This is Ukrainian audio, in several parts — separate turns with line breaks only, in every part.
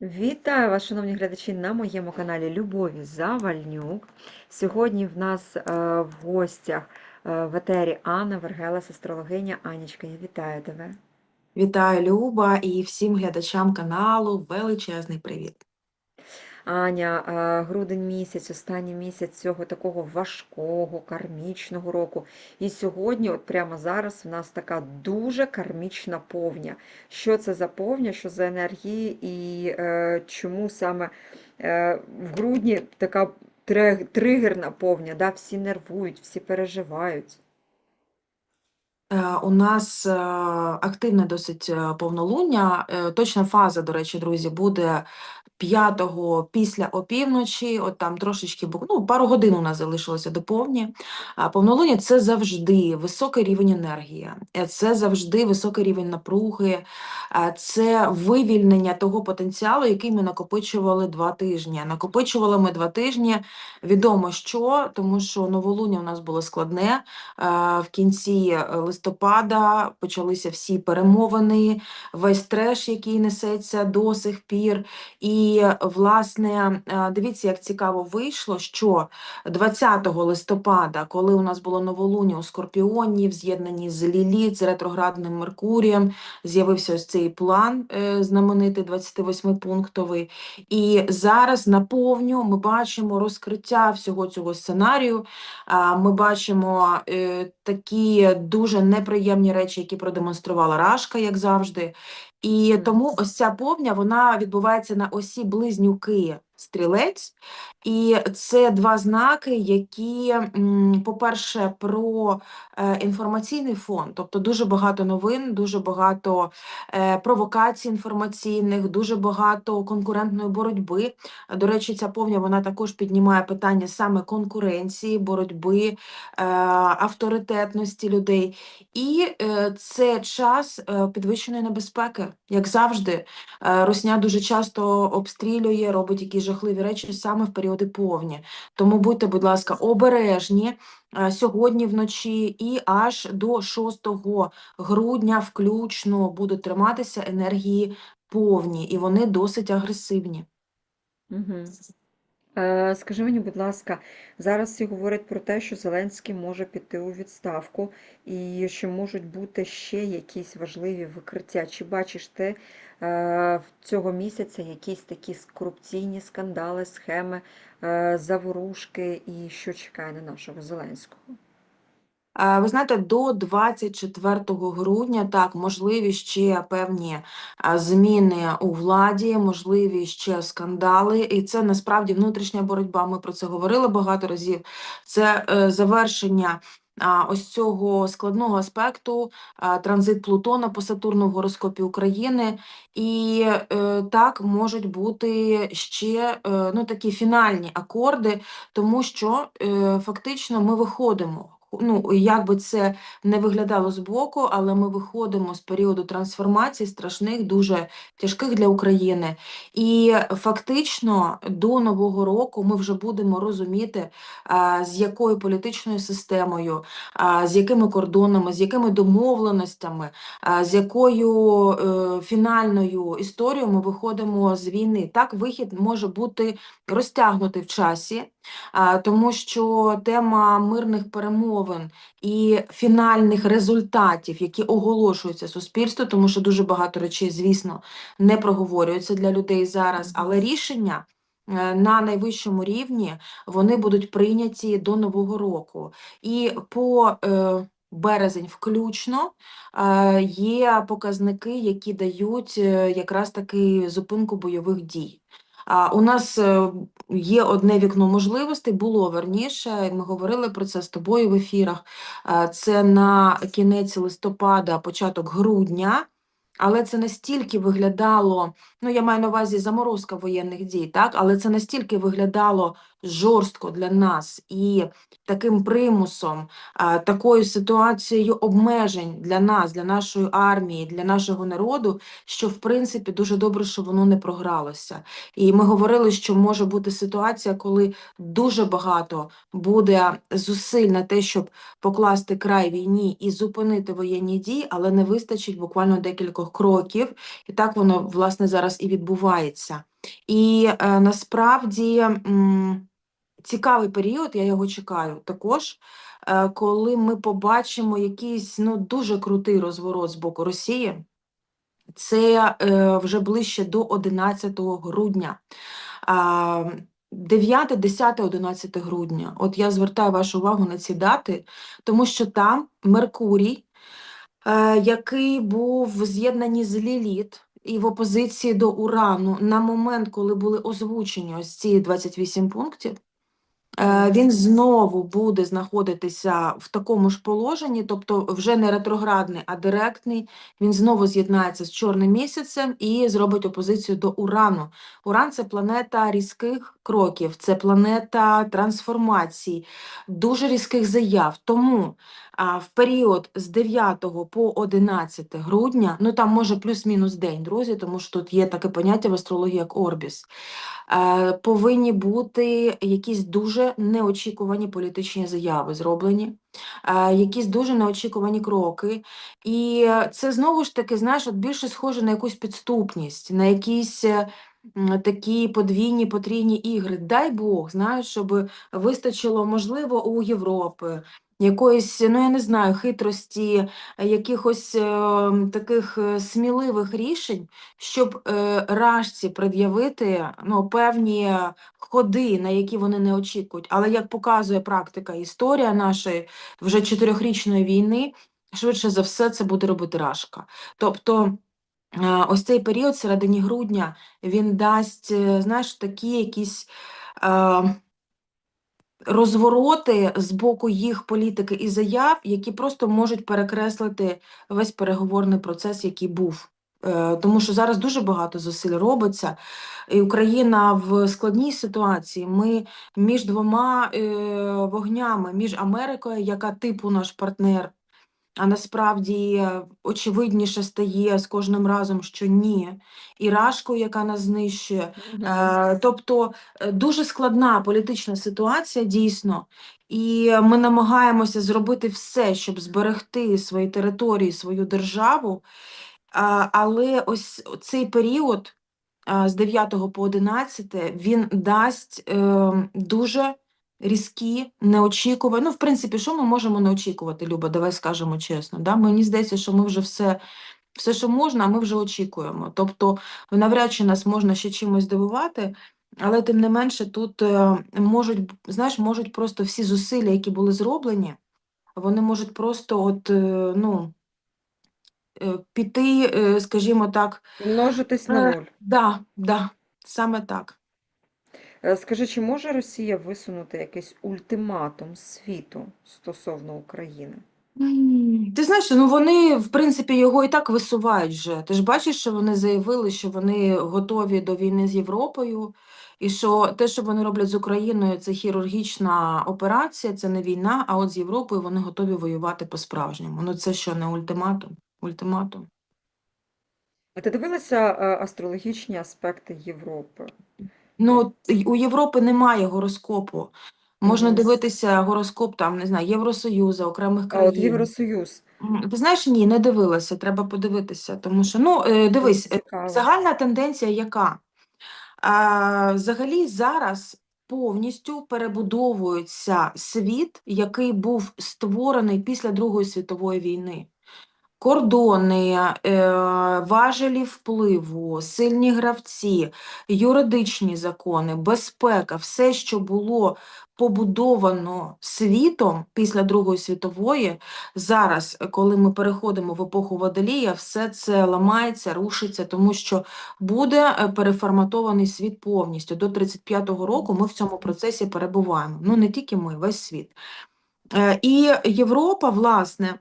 Вітаю вас, шановні глядачі, на моєму каналі Любові Завальнюк. Сьогодні в нас е, в гостях е, в етері Анна Вергелес, астрологиня. Анічка, я вітаю тебе.
Вітаю, Люба, і всім глядачам каналу величезний привіт.
Аня, грудень місяць, останній місяць цього такого важкого, кармічного року. І сьогодні, от прямо зараз, в нас така дуже кармічна повня. Що це за повня, що за енергії, і е, чому саме е, в грудні така тригерна повня, да? всі нервують, всі переживають.
Е, У нас е, активне досить е, повнолуння. Точна фаза, до речі, друзі, буде 5-го після опівночі, от там трошечки, ну, пару годин у нас залишилося до повні. Повнолуння – це завжди високий рівень енергії, е, це завжди високий рівень напруги, це вивільнення того потенціалу, який ми накопичували два тижні. Накопичували ми два тижні, відомо що, тому що новолуння у нас було складне, В кінці е, листопада почалися всі перемовини, весь треш, який несеться до сих пір. І, власне, е, дивіться, як цікаво вийшло, що 20 листопада, коли у нас було новолуння у Скорпіоні, в з'єднанні з Ліліт, з ретроградним Меркурієм, з'явився ось цей план е, знаменитий 28-пунктовий. І зараз наповню ми бачимо розкриття всього цього сценарію. Ми бачимо е, такі дуже неприємні речі, які продемонструвала Рашка, як завжди. І тому ось ця повня вона відбувається на осі близнюки стрілець. І це два знаки, які, по-перше, про інформаційний фон, тобто дуже багато новин, дуже багато е, провокацій інформаційних, дуже багато конкурентної боротьби. До речі, ця повня вона також піднімає питання саме конкуренції, боротьби, е, авторитетності людей. І е, це час е, підвищеної небезпеки. Як завжди, е, Росня дуже часто обстрілює, робить якісь жахливі речі саме в періоди повні. Тому будьте, будь ласка, обережні е, сьогодні вночі і аж до 6 грудня включно будуть триматися енергії повні, і вони досить агресивні.
Угу. Е, скажи мені, будь ласка, зараз всі говорять про те, що Зеленський може піти у відставку і що можуть бути ще якісь важливі викриття. Чи бачиш ти е, цього місяця якісь такі корупційні скандали, схеми, е, заворушки і що чекає на нашого Зеленського?
Ви знаєте, до 24 грудня так можливі ще певні зміни у владі, можливі ще скандали, і це насправді внутрішня боротьба. Ми про це говорили багато разів. Це е, завершення. Ось цього складного аспекту транзит Плутона по Сатурну в гороскопі України, і е, так можуть бути ще е, ну, такі фінальні акорди, тому що фактично ми виходимо. Ну, як би це не виглядало збоку, але ми виходимо з періоду трансформації страшних, дуже тяжких для України. І фактично до Нового року ми вже будемо розуміти, з якою політичною системою, з якими кордонами, з якими домовленостями, з якою е, фінальною історією ми виходимо з війни. Так, вихід може бути розтягнутий в часі. Тому що тема мирних перемовин і фінальних результатів, які оголошуються суспільству, тому що дуже багато речей, звісно, не проговорюються для людей зараз, але рішення е, на найвищому рівні вони будуть прийняті до Нового року. І по е, березень включно е, є показники, які дають якраз таки зупинку бойових дій. А, У нас е, є одне вікно можливостей, було верніше, ми говорили про це з тобою в ефірах. Е, Це на кінець листопада, початок грудня, але це настільки виглядало, ну я маю на увазі заморозка воєнних дій, так, але це настільки виглядало жорстко для нас і таким примусом, такою ситуацією обмежень для нас, для нашої армії, для нашого народу, що в принципі дуже добре, що воно не програлося. І ми говорили, що може бути ситуація, коли дуже багато буде зусиль на те, щоб покласти край війні і зупинити воєнні дії, але не вистачить буквально декількох кроків. І так воно власне зараз і відбувається. І е, насправді м, цікавий період, я його чекаю також, е, коли ми побачимо якийсь ну, дуже крутий розворот з боку Росії. Це е, вже ближче до 11 грудня. 9, 10, 11 грудня. От я звертаю вашу увагу на ці дати, тому що там Меркурій, е, який був в з'єднанні з Ліліт і в опозиції до Урану на момент, коли були озвучені ось ці 28 пунктів, Він знову буде знаходитися в такому ж положенні, тобто вже не ретроградний, а директний. Він знову з'єднається з чорним місяцем і зробить опозицію до Урану. Уран це планета різких кроків, це планета трансформацій, дуже різких заяв. Тому в період з 9 по 11 грудня, ну там може плюс-мінус день, друзі, тому що тут є таке поняття в астрології, як орбіс. Е, повинні бути якісь дуже неочікувані політичні заяви зроблені, е, якісь дуже неочікувані кроки. І це знову ж таки, знаєш, от більше схоже на якусь підступність, на якісь. е, Такі подвійні потрійні ігри. Дай Бог, знаєш, щоб вистачило, можливо, у Європи якоїсь, ну я не знаю, хитрості, е, якихось е, таких е, сміливих рішень, щоб е, рашці пред'явити ну, певні ходи, на які вони не очікують. Але як показує практика історія нашої вже чотирьохрічної війни, швидше за все це буде робити рашка. Тобто. е, Ось цей період середині грудня він дасть, знаєш, такі якісь е, розвороти з боку їх політики і заяв, які просто можуть перекреслити весь переговорний процес, який був. Е, Тому що зараз дуже багато зусиль робиться, і Україна в складній ситуації. Ми між двома е, вогнями, між Америкою, яка типу наш партнер, а насправді е, очевидніше стає з кожним разом, що ні, і Рашкою, яка нас знищує. Е, Тобто е, дуже складна політична ситуація дійсно, і ми намагаємося зробити все, щоб зберегти свої території, свою державу. Але ось цей період з 9 по 11 він дасть е, дуже різкі, неочікувані. Ну, в принципі, що ми можемо не очікувати, Люба? Давай скажемо чесно. Да? Мені здається, що ми вже все, все, що можна, а ми вже очікуємо. Тобто, навряд чи нас можна ще чимось здивувати. Але тим не менше, тут е, можуть, знаєш, можуть просто всі зусилля, які були зроблені, вони можуть просто от, е, ну, е, піти, скажімо так,
Множитись на нуль.
да, да, саме так.
Е, Скажи, чи може Росія висунути якийсь ультиматум світу стосовно України?
Ти знаєш, ну вони, в принципі, його і так висувають вже. Ти ж бачиш, що вони заявили, що вони готові до війни з Європою, і що те, що вони роблять з Україною, це хірургічна операція, це не війна, а от з Європою вони готові воювати по-справжньому. Ну це що, не ультиматум? Ультиматум.
А ти дивилася е, астрологічні аспекти Європи?
Ну, у Європи немає гороскопу. Можна
Мгм.
дивитися гороскоп там, не знаю, Євросоюзу, окремих
А от
країн.
Євросоюз.
М, Ти знаєш, ні, не дивилася, треба подивитися, тому що, ну, е,
Дуже
дивись, е,
цікаво.
загальна тенденція яка? А, взагалі зараз повністю перебудовується світ, який був створений після Другої світової війни. Кордони, е, важелі впливу, сильні гравці, юридичні закони, безпека, все, що було побудовано світом після Другої світової, зараз, коли ми переходимо в епоху Водолія, все це ламається, рушиться, тому що буде е, переформатований світ повністю. До 35-го року ми в цьому процесі перебуваємо. Ну, не тільки ми, весь світ. Е, І Європа, власне,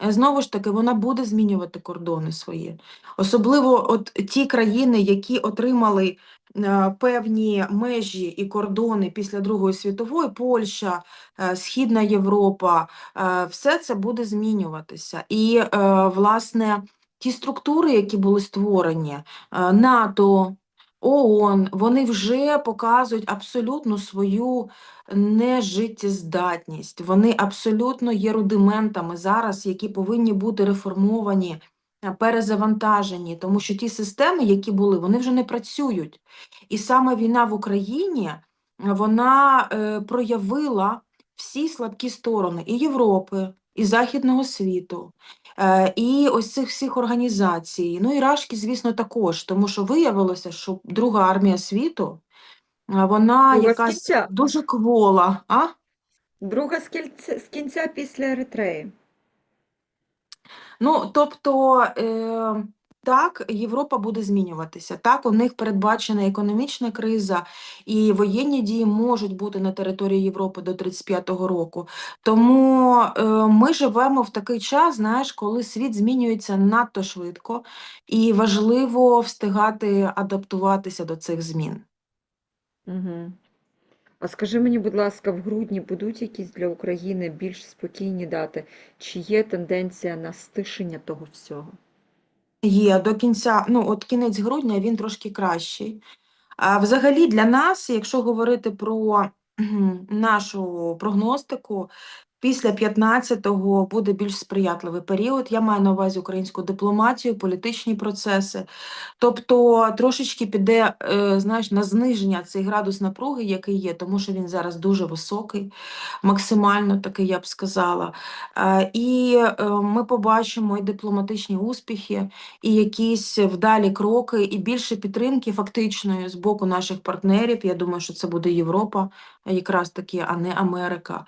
знову ж таки, вона буде змінювати кордони свої. Особливо от ті країни, які отримали е, певні межі і кордони після Другої світової, Польща, е, Східна Європа, е, все це буде змінюватися. І, е, власне, ті структури, які були створені, е, НАТО, ООН, вони вже показують абсолютно свою нежиттєздатність. Вони абсолютно є рудиментами зараз, які повинні бути реформовані, е, перезавантажені, тому що ті системи, які були, вони вже не працюють. І саме війна в Україні, е, вона е, проявила всі слабкі сторони і Європи, і Західного світу, е, і ось цих всіх організацій. Ну і Рашки, звісно, також, тому що виявилося, що Друга армія світу, е, вона якась
кінця.
дуже квола. А?
Друга з кільця- з кінця після Еритреї.
Ну, тобто, е, так, Європа буде змінюватися. Так, у них передбачена економічна криза, і воєнні дії можуть бути на території Європи до 35-го року. Тому е, ми живемо в такий час, знаєш, коли світ змінюється надто швидко, і важливо встигати адаптуватися до цих змін.
Угу. А скажи мені, будь ласка, в грудні будуть якісь для України більш спокійні дати? Чи є тенденція на стишення того всього?
Є до кінця, ну от кінець грудня він трошки кращий. А взагалі для нас, якщо говорити про нашу прогностику, після 15-го буде більш сприятливий період. Я маю на увазі українську дипломатію, політичні процеси. Тобто трошечки піде, е, знаєш, на зниження цей градус напруги, який є, тому що він зараз дуже високий, максимально такий, я б сказала. Е, І е, ми побачимо і дипломатичні успіхи, і якісь вдалі кроки, і більше підтримки фактичної з боку наших партнерів. Я думаю, що це буде Європа, якраз таки, а не Америка.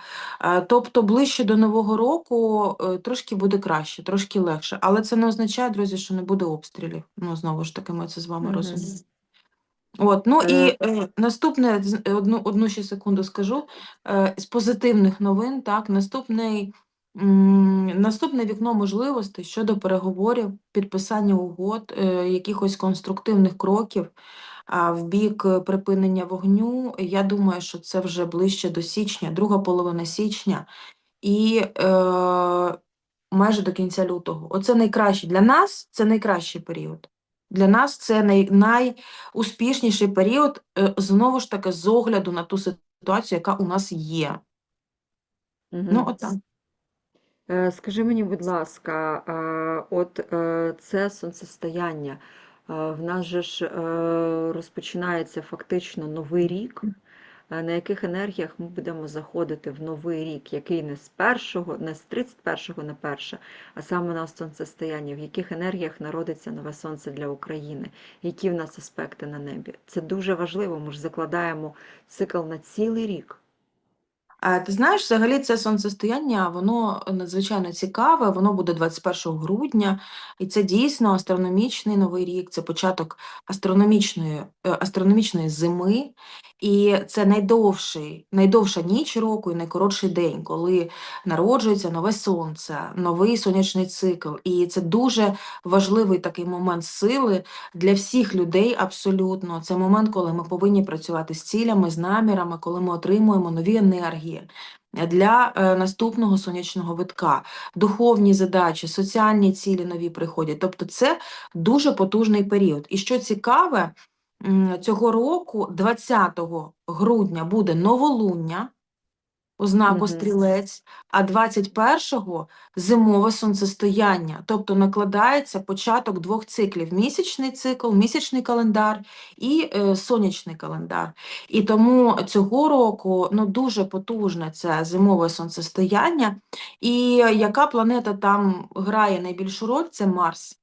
Тобто ближче до Нового року е, трошки буде краще, трошки легше. Але це не означає, друзі, що не буде обстрілів. Ну, знову ж таки, ми це з вами
Мгм.
розуміємо. От, ну
Е,
і е, наступне, з- е, одну, одну ще секунду скажу, е, з позитивних новин, так, наступний, м, наступне вікно можливостей щодо переговорів, підписання угод, е, якихось конструктивних кроків а, в бік е, припинення вогню. Я думаю, що це вже ближче до січня, друга половина січня і е, майже до кінця лютого. Оце найкраще для нас, це найкращий період. Для нас це най, найуспішніший період, е, знову ж таки, з огляду на ту ситуацію, яка у нас є. Ну,
Мгм.
отак.
Е, Скажи мені, будь ласка, от е, це сонцестояння, е, в нас же ж е, розпочинається фактично новий рік. На яких енергіях ми будемо заходити в новий рік, який не з першого, не з 31 на перше, а саме на сонцестояння, в яких енергіях народиться нове сонце для України, які в нас аспекти на небі. Це дуже важливо. Ми ж закладаємо цикл на цілий рік.
Ти знаєш, взагалі це сонцестояння, воно надзвичайно цікаве, воно буде 21 грудня, і це дійсно астрономічний новий рік, це початок астрономічної, е, астрономічної зими, і це найдовший, найдовша ніч року і найкоротший день, коли народжується нове сонце, новий сонячний цикл. І це дуже важливий такий момент сили для всіх людей абсолютно. Це момент, коли ми повинні працювати з цілями, з намірами, коли ми отримуємо нові енергії для е, наступного сонячного витка. Духовні задачі, соціальні цілі нові приходять. Тобто це дуже потужний період. І що цікаве, цього року, 20 грудня, буде новолуння, ознаку
Мгм.
стрілець, а 21-го зимове сонцестояння, тобто накладається початок двох циклів: місячний цикл, місячний календар і е, сонячний календар. І тому цього року ну, дуже потужне це зимове сонцестояння. І яка планета там грає найбільшу роль? Це Марс.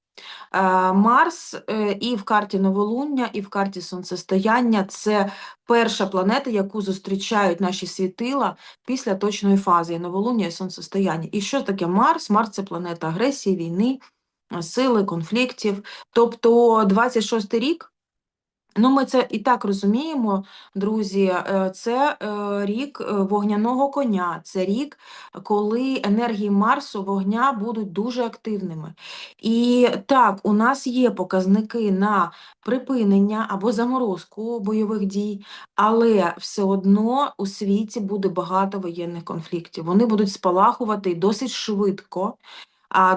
Е, Марс е, і в карті новолуння, і в карті сонцестояння це перша планета, яку зустрічають наші світила після точної фази і новолуння і сонцестояння. І що таке Марс? Марс це планета агресії, війни, сили, конфліктів. Тобто 26 рік Ну, ми це і так розуміємо, друзі. Е, Це е, рік е, вогняного коня, це рік, коли енергії Марсу, вогня будуть дуже активними. І так, у нас є показники на припинення або заморозку бойових дій, але все одно у світі буде багато воєнних конфліктів. Вони будуть спалахувати досить швидко,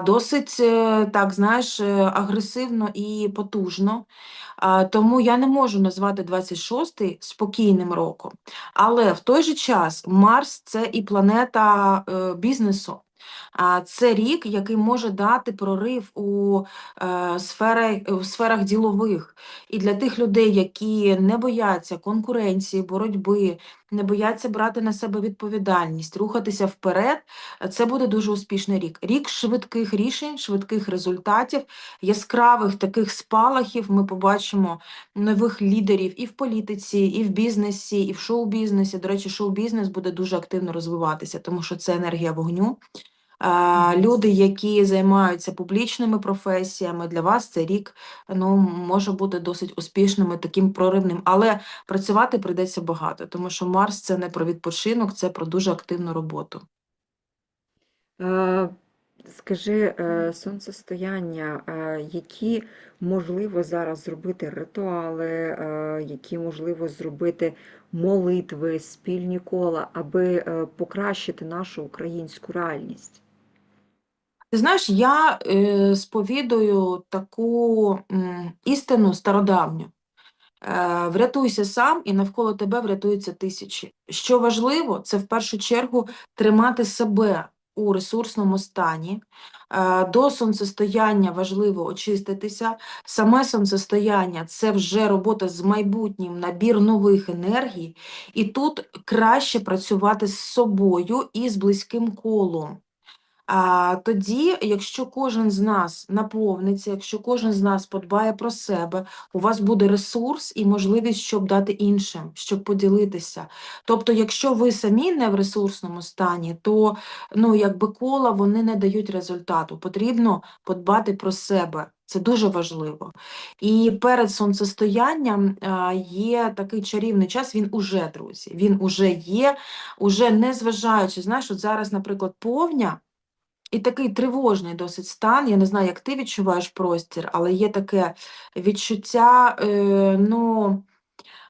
досить, е, так, знаєш, е, агресивно і потужно. Тому я не можу назвати 26-й спокійним роком. Але в той же час Марс це і планета е, бізнесу. А це рік, який може дати прорив у, сфери, у сферах ділових. І для тих людей, які не бояться конкуренції, боротьби, не бояться брати на себе відповідальність, рухатися вперед, це буде дуже успішний рік. Рік швидких рішень, швидких результатів, яскравих таких спалахів. Ми побачимо нових лідерів і в політиці, і в бізнесі, і в шоу-бізнесі. До речі, шоу-бізнес буде дуже активно розвиватися, тому що це енергія вогню. Люди, які займаються публічними професіями, для вас цей рік ну, може бути досить успішним і таким проривним, але працювати прийдеться багато, тому що Марс це не про відпочинок, це про дуже активну роботу.
Скажи, е, сонцестояння, які можливо зараз зробити ритуали, які можливо зробити молитви, спільні кола, аби е, покращити нашу українську реальність?
Ти знаєш, я е, сповідую таку м, істину стародавню. Е, Врятуйся сам, і навколо тебе врятуються тисячі. Що важливо, це в першу чергу тримати себе у ресурсному стані. Е, До сонцестояння важливо очиститися. Саме сонцестояння це вже робота з майбутнім, набір нових енергій, і тут краще працювати з собою і з близьким колом. Тоді, якщо кожен з нас наповниться, якщо кожен з нас подбає про себе, у вас буде ресурс і можливість, щоб дати іншим, щоб поділитися. Тобто, якщо ви самі не в ресурсному стані, то ну, якби кола вони не дають результату. Потрібно подбати про себе. Це дуже важливо. І перед сонцестоянням є такий чарівний час, він уже, друзі, він уже є, уже не зважаючи, знаєш, от зараз, наприклад, повня. І такий тривожний досить стан. Я не знаю, як ти відчуваєш простір, але є таке відчуття е, ну,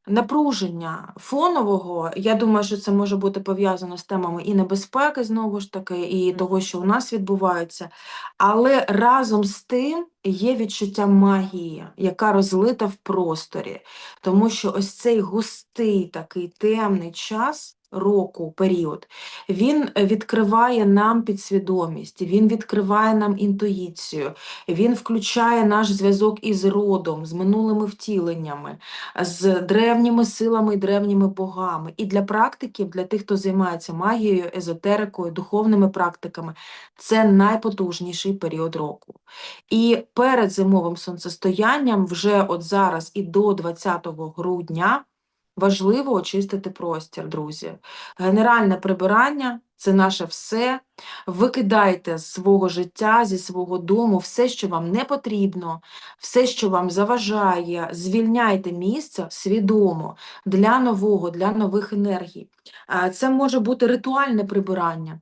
напруження фонового. Я думаю, що це може бути пов'язано з темами і небезпеки, знову ж таки, і того, що у нас відбувається. Але разом з тим є відчуття магії, яка розлита в просторі. Тому що ось цей густий такий темний час року, період, він відкриває нам підсвідомість, він відкриває нам інтуїцію, він включає наш зв'язок із родом, з минулими втіленнями, з древніми силами і древніми богами. І для практиків, для тих, хто займається магією, езотерикою, духовними практиками, це найпотужніший період року. І перед зимовим сонцестоянням, вже от зараз і до 20 грудня, Важливо очистити простір, друзі. Генеральне прибирання це наше все. Викидайте з свого життя, зі свого дому все, що вам не потрібно, все, що вам заважає, звільняйте місце свідомо для нового, для нових енергій. Е, Це може бути ритуальне прибирання.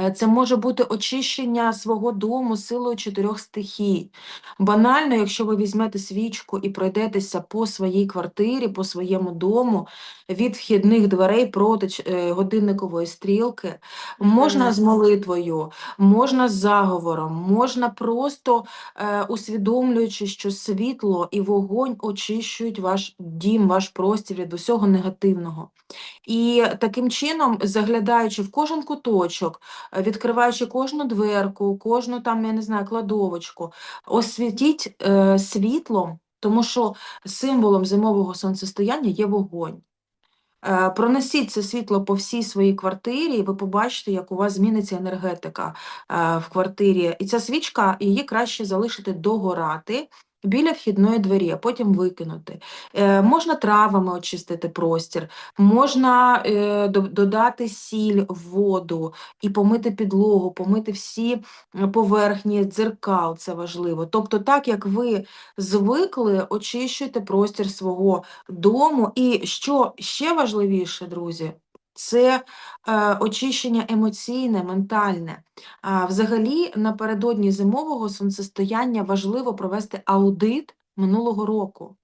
Е, Це може бути очищення свого дому силою чотирьох стихій. Банально, якщо ви візьмете свічку і пройдетеся по своїй квартирі, по своєму дому, від вхідних дверей проти е, годинникової стрілки, можна з молитвою, можна з заговором, можна просто е, усвідомлюючи, що світло і вогонь очищують ваш дім, ваш простір від усього негативного. І таким чином, заглядаючи в кожен куточок, відкриваючи кожну дверку, кожну там, я не знаю, кладовочку, освітіть е, світлом, тому що символом зимового сонцестояння є вогонь. Е, Пронесіть це світло по всій своїй квартирі, і ви побачите, як у вас зміниться енергетика е, в квартирі. І ця свічка, її краще залишити догорати біля вхідної двері, а потім викинути. Е, можна травами очистити простір, можна е, додати сіль в воду і помити підлогу, помити всі е, поверхні дзеркал, це важливо. Тобто, так як ви звикли, очищуйте простір свого дому. І що ще важливіше, друзі, це е, очищення емоційне, ментальне. А, взагалі, напередодні зимового сонцестояння важливо провести аудит минулого року.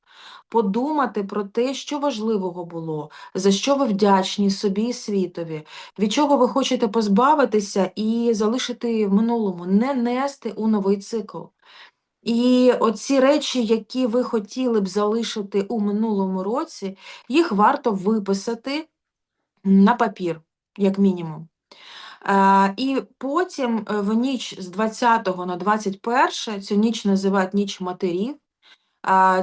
Подумати про те, що важливого було, за що ви вдячні собі і світові, від чого ви хочете позбавитися і залишити в минулому, не нести у новий цикл. І оці речі, які ви хотіли б залишити у минулому році, їх варто виписати на папір, як мінімум. Е, І потім е, в ніч з 20 на 21, цю ніч називають ніч матерів.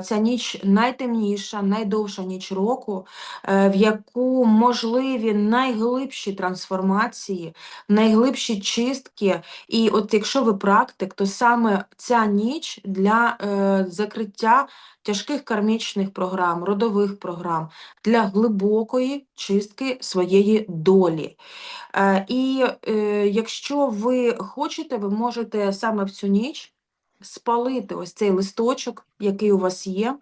Ця ніч найтемніша, найдовша ніч року, е, в яку можливі найглибші трансформації, найглибші чистки. І от якщо ви практик, то саме ця ніч для е, закриття тяжких кармічних програм, родових програм, для глибокої чистки своєї долі. Е, І якщо ви хочете, ви можете саме в цю ніч спалити ось цей листочок, який у вас є,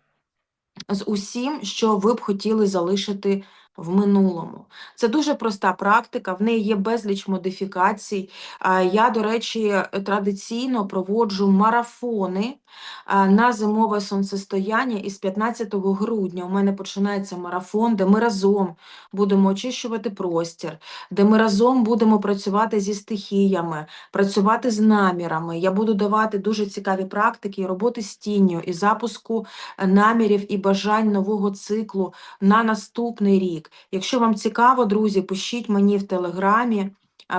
з усім, що ви б хотіли залишити в минулому. Це дуже проста практика, в неї є безліч модифікацій. Я, до речі, традиційно проводжу марафони на зимове сонцестояння із 15 грудня. У мене починається марафон, де ми разом будемо очищувати простір, де ми разом будемо працювати зі стихіями, працювати з намірами. Я буду давати дуже цікаві практики роботи з тінню, і запуску е, намірів і бажань нового циклу на наступний рік. Якщо вам цікаво, друзі, пишіть мені в телеграмі,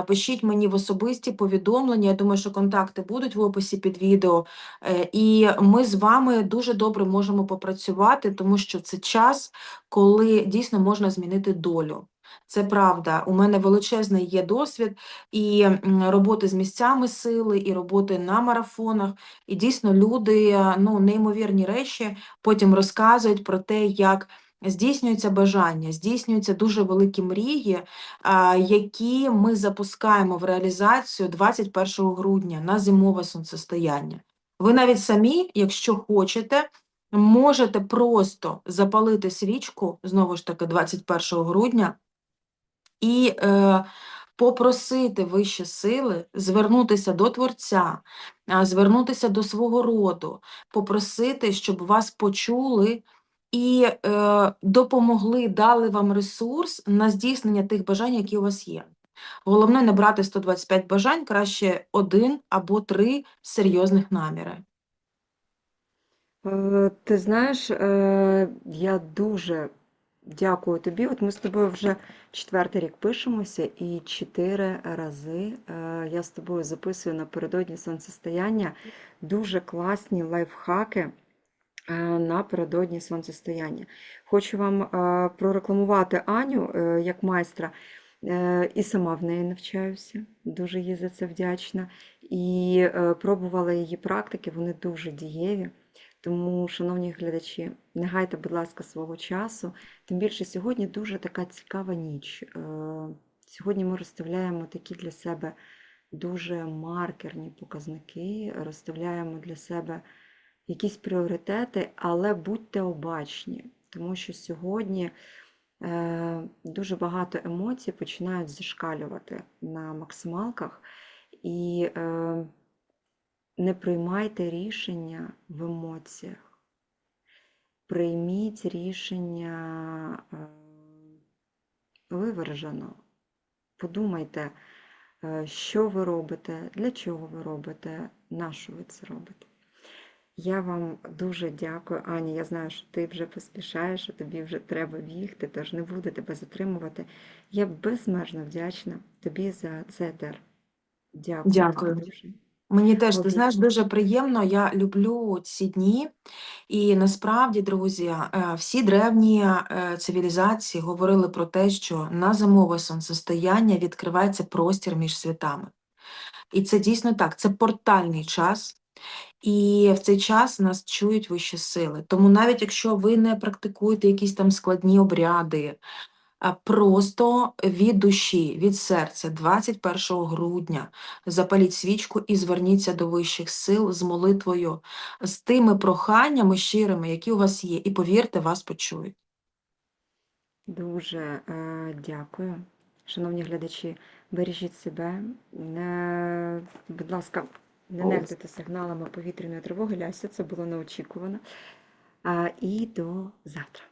пишіть мені в особисті повідомлення. Я думаю, що контакти будуть в описі під відео. Е, І ми з вами дуже добре можемо попрацювати, тому що це час, коли дійсно можна змінити долю. Це правда. У мене величезний є досвід і роботи з місцями сили, і роботи на марафонах. І дійсно люди е, ну, неймовірні речі потім розказують про те, як здійснюються бажання, здійснюються дуже великі мрії, які ми запускаємо в реалізацію 21 грудня на зимове сонцестояння. Ви навіть самі, якщо хочете, можете просто запалити свічку, знову ж таки, 21 грудня, і е, попросити вищі сили звернутися до Творця, звернутися до свого роду, попросити, щоб вас почули і е, допомогли, дали вам ресурс на здійснення тих бажань, які у вас є. Головне не брати 125 бажань, краще один або три серйозних наміри.
Е, Ти знаєш, е, я дуже дякую тобі. От ми з тобою вже четвертий рік пишемося, і чотири рази е, я з тобою записую напередодні сонцестояння дуже класні лайфхаки напередодні сонцестояння. Хочу вам е, прорекламувати Аню е, як майстра. Е, І сама в неї навчаюся, дуже їй за це вдячна. І е, пробувала її практики, вони дуже дієві. Тому, шановні глядачі, не гайте, будь ласка, свого часу. Тим більше сьогодні дуже така цікава ніч. Е, Сьогодні ми розставляємо такі для себе дуже маркерні показники, розставляємо для себе якісь пріоритети, але будьте обачні, тому що сьогодні е, дуже багато емоцій починають зашкалювати на максималках. І е, не приймайте рішення в емоціях. Прийміть рішення е, вивержено. Подумайте, що ви робите, для чого ви робите, на що ви це робите. Я вам дуже дякую, Аня. Я знаю, що ти вже поспішаєш, що тобі вже треба бігти, тож не буду тебе затримувати. Я безмежно вдячна тобі за це дар. Дякую.
Дякую.
дуже.
Мені теж, ти знаєш, дуже приємно. Я люблю ці дні. І насправді, друзі, е, всі древні е, цивілізації говорили про те, що на зимове сонцестояння відкривається простір між світами. І це дійсно так, це портальний час, І в цей час нас чують вищі сили. Тому навіть якщо ви не практикуєте якісь там складні обряди, просто від душі, від серця, 21 грудня запаліть свічку і зверніться до вищих сил з молитвою, з тими проханнями щирими, які у вас є. І повірте, вас почують.
Дуже е, дякую. Шановні глядачі, бережіть себе. Не, будь ласка, не нехтуйте сигналами повітряної тривоги. Ляся, це було неочікувано. А, і до завтра.